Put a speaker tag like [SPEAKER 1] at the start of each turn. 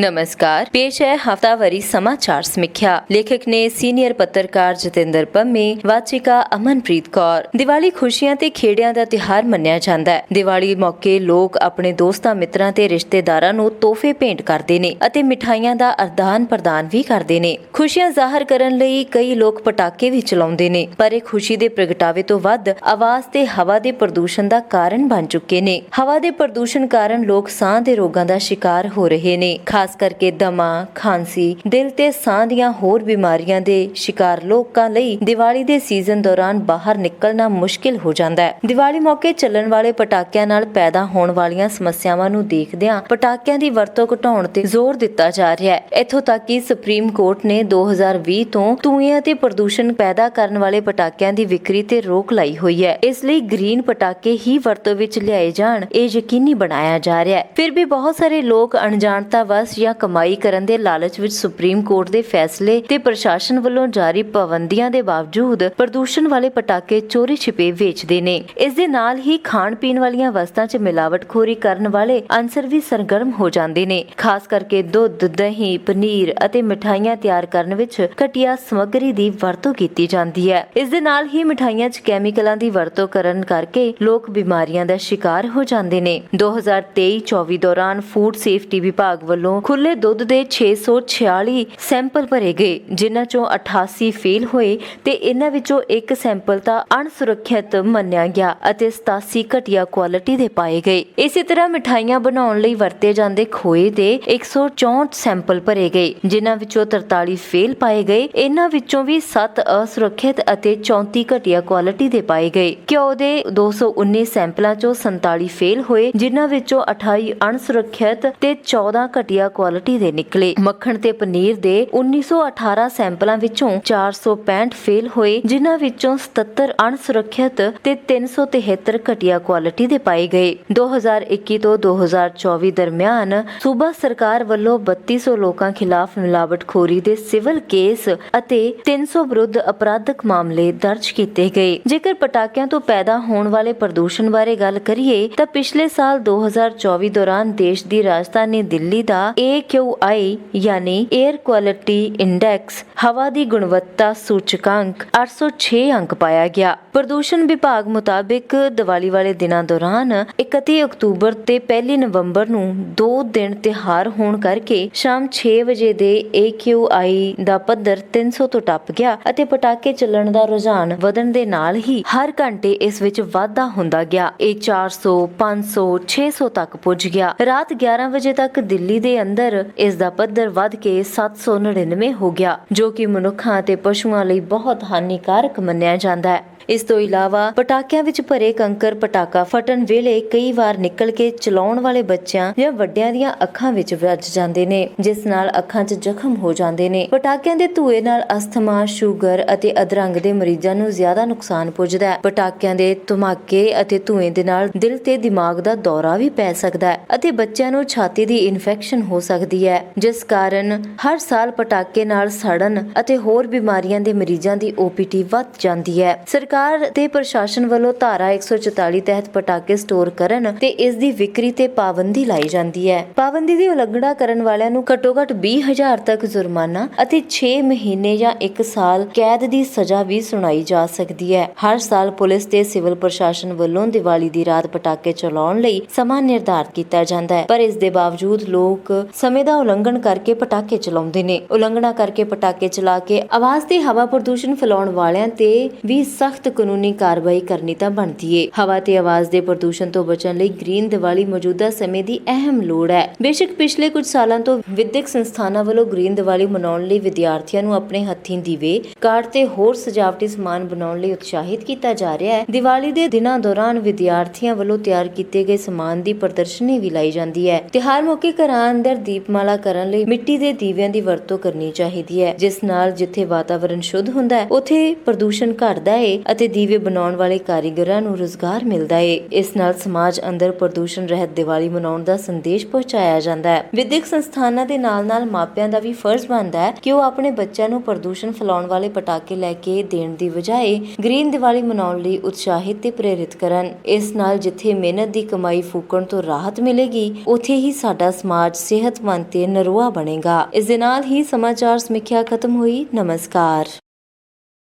[SPEAKER 1] ਨਮਸਕਾਰ ਪੇਸ਼ ਹੈ ਹਫਤਾਵਾਰੀ ਸਮਾਚਾਰ ਸਮੀਖਿਆ ਲੇਖਕ ਨੇ ਸੀਨੀਅਰ ਪੱਤਰਕਾਰ ਜਤਿੰਦਰ ਪੰਮੀ ਵਾਚਿਕਾ ਅਮਨਪ੍ਰੀਤ ਕੌਰ ਦੀਵਾਲੀ ਖੁਸ਼ੀਆਂ ਤੇ ਖੇੜਿਆਂ ਦਾ ਤਿਹਾਰ ਮੰਨਿਆ ਜਾਂਦਾ ਹੈ ਦੀਵਾਲੀ ਮੌਕੇ ਲੋਕ ਆਪਣੇ ਦੋਸਤਾਂ ਮਿੱਤਰਾਂ ਤੇ ਰਿਸ਼ਤੇਦਾਰਾਂ ਨੂੰ ਤੋਹਫੇ ਭੇਂਟ ਕਰਦੇ ਨੇ ਅਤੇ ਮਿਠਾਈਆਂ ਦਾ ਅਰਦਾਨ ਪ੍ਰਦਾਨ ਵੀ ਕਰਦੇ ਨੇ ਖੁਸ਼ੀਆਂ ਜ਼ਾਹਰ ਕਰਨ ਲਈ ਕਈ ਲੋਕ ਪਟਾਕੇ ਵੀ ਚਲਾਉਂਦੇ ਨੇ, ਪਰ ਇਹ ਖੁਸ਼ੀ ਦੇ ਪ੍ਰਗਟਾਵੇ ਤੋਂ ਵੱਧ ਆਵਾਜ਼ ਤੇ ਹਵਾ ਦੇ ਪ੍ਰਦੂਸ਼ਣ ਦਾ ਕਾਰਨ ਬਣ ਚੁੱਕੇ ਨੇ। ਹਵਾ ਦੇ ਪ੍ਰਦੂਸ਼ਣ ਕਾਰਨ ਲੋਕ ਸਾਹ ਦੇ ਰੋਗਾਂ ਦਾ ਸ਼ਿਕਾਰ ਹੋ ਰਹੇ ਨੇ। ਖਾਸ ਕਰਕੇ ਦਮਾ, ਖਾਂਸੀ, ਦਿਲ ਤੇ ਸਾਹ ਦੀਆਂ ਹੋਰ ਬਿਮਾਰੀਆਂ ਦੇ ਸ਼ਿਕਾਰ ਲੋਕਾਂ ਲਈ ਦੀਵਾਲੀ ਦੇ ਸੀਜ਼ਨ ਦੌਰਾਨ ਬਾਹਰ ਨਿਕਲਣਾ ਮੁਸ਼ਕਿਲ ਹੋ ਜਾਂਦਾ ਹੈ। ਦੀਵਾਲੀ ਮੌਕੇ ਚੱਲਣ ਵਾਲੇ ਪਟਾਕਿਆਂ ਨਾਲ ਪੈਦਾ ਹੋਣ ਵਾਲੀਆਂ ਸਮੱਸਿਆਵਾਂ ਨੂੰ ਦੇਖਦਿਆਂ ਪਟਾਕਿਆਂ ਦੀ ਵਰਤੋਂ ਘਟਾਉਣ ਤੇ ਜ਼ੋਰ ਦਿੱਤਾ ਜਾ ਰਿਹਾ ਹੈ। ਇੱਥੋਂ ਤੱਕ ਕਿ ਸੁਪਰੀਮ ਕੋਰਟ ਨੇ 2020 ਤੋਂ ਧੂਏ ਅਤੇ ਪ੍ਰਦੂਸ਼ਣ ਪੈਦਾ ਕਰਨ ਵਾਲੇ ਪਟਾਕਿਆਂ ਦੀ ਵਿਕਰੀ ਤੇ ਰੋਕ ਲਾਈ ਹੋਈ ਹੈ। ਇਸ ਲਈ ਗ੍ਰੀਨ ਪਟਾਕੇ ਹੀ ਵਰਤੋਂ ਵਿੱਚ ਲਿਆਏ ਜਾਣ, ਇਹ ਯਕੀਨੀ ਬਣਾਇਆ ਜਾ ਰਿਹਾ ਹੈ। ਫਿਰ ਵੀ ਬਹੁਤ ਸਾਰੇ ਲੋਕ ਅਣਜਾਣਤਾ ਵਸ ਜਾਂ ਕਮਾਈ ਕਰਨ ਦੇ ਲਾਲਚ ਵਿੱਚ ਸੁਪਰੀਮ ਕੋਰਟ ਦੇ ਫੈਸਲੇ ਤੇ ਪ੍ਰਸ਼ਾਸਨ ਵੱਲੋਂ ਜਾਰੀ ਪਾਬੰਦੀਆਂ ਦੇ ਬਾਵਜੂਦ ਪ੍ਰਦੂਸ਼ਣ ਵਾਲੇ ਪਟਾਕੇ ਚੋਰੀ ਛਿਪੇ ਵੇਚਦੇ ਨੇ। ਇਸ ਦੇ ਨਾਲ ਹੀ ਖਾਣ ਪੀਣ ਵਾਲੀਆਂ ਵਸਤਾਂ 'ਚ ਮਿਲਾਵਟਖੋਰੀ ਕਰਨ ਵਾਲੇ ਅਨਸਰ ਵੀ ਸਰਗਰਮ ਹੋ ਜਾਂਦੇ ਨੇ। ਖਾਸ ਕਰਕੇ ਦੁੱਧ, ਦਹੀਂ, ਪਨੀਰ ਅਤੇ ਮਿਠਾਈਆਂ ਤਿਆਰ ਕਰਨ ਵਿੱਚ ਘਟੀਆ ਸਮੱਗਰੀ ਦੀ ਵਰਤੋਂ ਕੀਤੀ ਜਾਂਦੀ ਹੈ। ਇਸ ਦੇ ਨਾਲ ਹੀ ਮਿਠਾਈਆਂ 'ਚ ਕੈਮੀਕਲਾਂ ਦੀ ਵਰਤੋਂ ਕਰਨ ਕਰਕੇ ਲੋਕ ਬਿਮਾਰੀਆਂ ਦਾ ਸ਼ਿਕਾਰ ਹੋ ਜਾਂਦੇ ਨੇ। 2023-24 ਦੌਰਾਨ ਫੂਡ ਸੇਫਟੀ ਵਿਭਾਗ ਵੱਲੋਂ ਖੁੱਲੇ ਦੁੱਧ ਦੇ 646 ਸੈਂਪਲ ਭਰੇ ਗਏ, ਜਿਨ੍ਹਾਂ ਚੋਂ 88 ਫੇਲ ਹੋਏ ਤੇ ਇਹਨਾਂ ਵਿੱਚੋਂ ਇੱਕ ਸੈਂਪਲ ਤਾਂ ਅਣਸੁਰੱਖਿਅਤ ਮੰਨਿਆ ਗਿਆ ਅਤੇ 87 ਘਟੀਆ ਕੁਆਲਿਟੀ ਦੇ ਪਾਏ ਗਏ। ਇਸੇ ਤਰ੍ਹਾਂ ਮਿਠਾਈਆਂ ਬਣਾਉਣ ਲਈ ਵਰਤੇ ਜਾਂਦੇ ਖੋਏ ਦੇ 164 ਸੈਂਪਲ ਭਰੇ ਗਏ, ਜਿਨ੍ਹਾਂ ਵਿੱਚੋਂ 43 ਫੇਲ ਪਾਏ ਗਏ। ਇਹਨਾਂ ਵਿੱਚੋਂ ਵੀ 7 ਅਸੁਰੱਖਿਅਤ ਅਤੇ 34 ਘਟੀਆ ਕੁਆਲਿਟੀ ਦੇ ਪਾਏ ਗਏ। ਘਿਓ ਦੇ 219 ਸੈਂਪਲਾਂ ਚੋਂ 47 ਫੇਲ ਹੋਏ, ਜਿਨ੍ਹਾਂ ਵਿੱਚੋਂ 28 ਅਣਸੁਰੱਖਿਅਤ ਤੇ 14 ਘਟੀਆ ਕੁਆਲਿਟੀ ਦੇ ਨਿਕਲੇ। ਮੱਖਣ ਤੇ ਪਨੀਰ ਦੇ 1918 ਸੈਂਪਲਾਂ ਵਿੱਚੋਂ 465 ਫੇਲ ਹੋਏ, ਜਿਨ੍ਹਾਂ ਵਿੱਚੋਂ 77 ਅਣਸੁਰੱਖਿਅਤ ਤੇ 373 ਘਟੀਆ ਕੁਆਲਿਟੀ ਦੇ ਪਾਏ ਗਏ। 2021 ਤੋਂ 2024 ਦਰਮਿਆਨ ਸੂਬਾ ਸਰਕਾਰ ਵੱਲੋਂ 3200 ਲੋਕਾਂ ਖਿਲਾਫ ਮਿਲਾਵਟਖੋਰੀ ਦੇ ਸਿਵਲ ਕੇਸ ਅਤੇ 300 ਵਿਰੁੱਧ ਅਪਰਾਧਕ ਮਾਮਲੇ ਦਰਜ ਕੀਤੇ ਗਏ। ਜੇਕਰ ਪਟਾਕਿਆਂ ਤੋਂ ਪੈਦਾ ਹੋਣ ਵਾਲੇ ਪ੍ਰਦੂਸ਼ਣ ਬਾਰੇ ਗੱਲ ਕਰੀਏ, ਤਾਂ ਪਿਛਲੇ ਸਾਲ 2024 ਦੌਰਾਨ ਦੇਸ਼ ਦੀ ਰਾਜਧਾਨੀ ਦਿੱਲੀ ਦਾ AQI ਯਾਨੀ 에ਅਰ ਕੁਆਲਿਟੀ ਇੰਡੈਕਸ ਹਵਾ ਦੀ ਗੁਣਵੱਤਾ ਸੂਚਕਾਂਕ 806 ਅੰਕ ਪਾਇਆ ਗਿਆ। ਪ੍ਰਦੂਸ਼ਣ ਵਿਭਾਗ ਮੁਤਾਬਿਕ ਦੀਵਾਲੀ ਵਾਲੇ ਦਿਨਾਂ ਦੌਰਾਨ 31 ਅਕਤੂਬਰ ਤੇ 1 ਨਵੰਬਰ ਨੂੰ ਦੋ ਦਿਨ ਤਿਹਾਰ ਹੋਣ ਕਰਕੇ ਸ਼ਾਮ 6 ਵਜੇ ਦੇ AQI ਦਾ ਪੱਧਰ 300 ਤੋਂ ਟੱਪ ਗਿਆ ਅਤੇ ਪਟਾਕੇ ਚੱਲਣ ਦਾ ਰੁਝਾਨ ਵਧਣ ਦੇ ਨਾਲ ਹੀ ਹਰ ਘੰਟੇ ਇਸ ਵਿੱਚ ਵਾਧਾ ਹੁੰਦਾ ਗਿਆ। ਇਹ 400 500 600 ਤੱਕ ਪੁੱਜ ਗਿਆ। ਰਾਤ 11 ਵਜੇ ਤੱਕ ਦਿੱਲੀ ਦੇ ਅੰਦਰ ਇਸ ਦਾ ਪੱਧਰ ਵੱਧ ਕੇ 799 ਹੋ ਗਿਆ, ਜੋ ਕਿ ਮਨੁੱਖਾਂ ਅਤੇ ਪਸ਼ੂਆਂ ਲਈ ਬਹੁਤ ਹਾਨੀਕਾਰਕ ਮੰਨਿਆ ਜਾਂਦਾ ਹੈ। ਇਸ ਤੋਂ ਇਲਾਵਾ ਪਟਾਕਿਆਂ ਵਿੱਚ ਭਰੇ ਕੰਕਰ ਪਟਾਕਾ ਫਟਣ ਵੇਲੇ ਕਈ ਵਾਰ ਨਿਕਲ ਕੇ ਚਲਾਉਣ ਵਾਲੇ ਬੱਚਿਆਂ ਜਾਂ ਵੱਡਿਆਂ ਦੀਆਂ ਅੱਖਾਂ ਵਿੱਚ ਵੱਜ ਜਾਂਦੇ ਨੇ, ਜਿਸ ਨਾਲ ਅੱਖਾਂ 'ਚ ਜ਼ਖਮ ਹੋ ਜਾਂਦੇ ਨੇ। ਪਟਾਕਿਆਂ ਦੇ ਧੂਏ ਨਾਲ ਅਸਥਮਾ, ਸ਼ੂਗਰ ਅਤੇ ਅਧਰੰਗ ਦੇ ਮਰੀਜ਼ਾਂ ਨੂੰ ਜ਼ਿਆਦਾ ਨੁਕਸਾਨ ਪੁੱਜਦਾ ਹੈ। ਪਟਾਕਿਆਂ ਦੇ ਧਮਾਕੇ ਅਤੇ ਧੂਏ ਦੇ ਨਾਲ ਦਿਲ ਤੇ ਦਿਮਾਗ ਦਾ ਦੌਰਾ ਵੀ ਪੈ ਸਕਦਾ ਹੈ ਅਤੇ ਬੱਚਿਆਂ ਨੂੰ ਛਾਤੀ ਦੀ ਇਨਫੈਕਸ਼ਨ ਹੋ ਸਕਦੀ ਹੈ, ਜਿਸ ਕਾਰਨ ਹਰ ਸਾਲ ਪਟਾਕੇ ਨਾਲ ਸੜਨ ਅਤੇ ਹੋਰ ਬਿਮਾਰੀਆਂ ਦੇ ਮਰੀਜ਼ਾਂ ਦੀ OPT ਵੱਧ ਜਾਂਦੀ ਹੈ। ਸਰਕਾਰ ਤੇ ਪ੍ਰਸ਼ਾਸਨ ਵੱਲੋਂ ਧਾਰਾ 144 ਤਹਿਤ ਪਟਾਕੇ ਸਟੋਰ ਕਰਨ ਤੇ ਇਸ ਦੀ ਵਿਕਰੀ ਤੇ ਪਾਬੰਦੀ ਲਾਈ ਜਾਂਦੀ ਹੈ। ਪਾਬੰਦੀ ਦੀ ਉਲੰਘਣਾ ਕਰਨ ਵਾਲਿਆਂ ਨੂੰ ਘੱਟੋ-ਘੱਟ 20000 ਤੱਕ ਜੁਰਮਾਨਾ ਅਤੇ 6 ਮਹੀਨੇ ਜਾਂ 1 ਸਾਲ ਕੈਦ ਦੀ ਸਜ਼ਾ ਵੀ ਸੁਣਾਈ ਜਾ ਸਕਦੀ ਹੈ। ਹਰ ਸਾਲ ਪੁਲਿਸ ਤੇ ਸਿਵਲ ਪ੍ਰਸ਼ਾਸਨ ਵੱਲੋਂ ਦੀਵਾਲੀ ਦੀ ਰਾਤ ਪਟਾਕੇ ਚਲਾਉਣ ਲਈ ਸਮਾਂ ਨਿਰਧਾਰਤ ਕੀਤਾ ਜਾਂਦਾ ਹੈ। ਪਰ ਇਸ ਦੇ ਬਾਵਜੂਦ ਲੋਕ ਸਮੇਂ ਦਾ ਉਲੰਘਣ ਕਰਕੇ ਪਟਾਕੇ ਚਲਾਉਂਦੇ ਨੇ। ਉਲੰਘਣਾ ਕਰਕੇ ਪਟਾਕੇ ਚਲਾ ਕੇ ਆਵਾਜ਼ ਤੇ ਹਵਾ ਪ੍ਰਦੂਸ਼ਣ ਫੈਲਾਉਣ ਵਾਲਿਆਂ ਤੇ ਵੀ ਸਖਤ ਕਾਨੂੰਨੀ ਕਾਰਵਾਈ ਕਰਨੀ ਤਾਂ ਬਣਦੀ ਏ। ਹਵਾ ਤੇ ਆਵਾਜ਼ ਦੇ ਪ੍ਰਦੂਸ਼ਣ ਤੋਂ ਬਚਣ ਲਈ ਗ੍ਰੀਨ ਦੀਵਾਲੀ ਮੌਜੂਦਾ ਸਮੇਂ ਦੀ ਅਹਿਮ ਲੋੜ ਹੈ। ਬੇਸ਼ੱਕ ਪਿਛਲੇ ਕੁਝ ਸਾਲਾਂ ਤੋਂ ਵਿਦਿਅਕ ਸੰਸਥਾਨਾਂ ਵੱਲੋਂ ਗ੍ਰੀਨ ਦੀਵਾਲੀ ਮਨਾਉਣ ਲਈ ਵਿਦਿਆਰਥੀਆਂ ਨੂੰ ਆਪਣੇ ਹੱਥੀਂ ਦੀਵੇ, ਕਾਰਡ ਤੇ ਹੋਰ ਸਜਾਵਟੀ ਸਮਾਨ ਬਣਾਉਣ ਲਈ ਉਤਸ਼ਾਹਿਤ ਕੀਤਾ ਜਾ ਰਿਹਾ ਹੈ। ਦੀਵਾਲੀ ਦੇ ਦਿਨਾਂ ਦੌਰਾਨ ਵਿਦਿਆਰਥੀਆਂ ਵੱਲੋਂ ਤਿਆਰ ਕੀਤੇ ਗਏ ਸਮਾਨ ਦੀ ਪ੍ਰਦਰਸ਼ਨੀ ਵੀ ਲਾਈ ਜਾਂਦੀ ਹੈ। ਤਿਉਹਾਰ ਮੌਕੇ ਘਰਾਂ ਅੰਦਰ ਦੀਪਮਾਲਾ ਕਰਨ ਲਈ ਮਿੱਟੀ ਦੇ ਦੀਵਿਆਂ ਦੀ ਵਰਤੋਂ ਕਰਨੀ ਚਾਹੀਦੀ ਹੈ। ਜਿਸ ਨਾਲ ਜਿੱਥੇ ਵਾਤਾਵਰਣ ਸ਼ੁੱਧ ਹੁੰਦਾ ਹੈ, ਉੱਥੇ ਪ੍ਰਦੂਸ਼ਣ ਘਟਦਾ ਹੈ ਅਤੇ ਦੀਵੇ ਬਣਾਉਣ ਵਾਲੇ ਕਾਰੀਗਰਾਂ ਨੂੰ ਰੋਜ਼ਗਾਰ ਮਿਲਦਾ ਹੈ ਇਸ ਨਾਲ ਸਮਾਜ ਅੰਦਰ ਪ੍ਰਦੂਸ਼ਣ ਰਹਿਤ ਦੀਵਾਲੀ ਮਨਾਉਣ ਦਾ ਸੰਦੇਸ਼ ਪਹੁੰਚਾਇਆ ਜਾਂਦਾ ਹੈ। ਵਿਦਿਅਕ ਸੰਸਥਾਨਾਂ ਦੇ ਨਾਲ-ਨਾਲ ਮਾਪਿਆਂ ਦਾ ਵੀ ਫਰਜ਼ ਬਣਦਾ ਹੈ ਕਿ ਉਹ ਆਪਣੇ ਬੱਚਿਆਂ ਨੂੰ ਪ੍ਰਦੂਸ਼ਣ ਫੈਲਾਉਣ ਵਾਲੇ ਪਟਾਕੇ ਲੈ ਕੇ ਦੇਣ ਦੀ ਬਜਾਏ ਗ੍ਰੀਨ ਦੀਵਾਲੀ ਮਨਾਉਣ ਲਈ ਉਤਸ਼ਾਹਿਤ ਤੇ ਪ੍ਰੇਰਿਤ ਕਰਨ। ਇਸ ਨਾਲ ਜਿੱਥੇ ਮਿਹਨਤ ਦੀ ਕਮਾਈ ਫੂਕਣ ਤੋਂ ਰਾਹਤ ਮਿਲੇਗੀ, ਉੱਥੇ ਹੀ ਸਾਡਾ ਸਮਾਜ ਸਿਹਤਮੰਦ ਤੇ ਨਰੋਆ ਬਣੇਗਾ। ਇਸ ਦੇ ਨਾਲ ਹੀ ਸਮਾਚਾਰ ਸਮੀਖਿਆ ਖਤਮ ਹੋਈ। ਨਮਸਕਾਰ।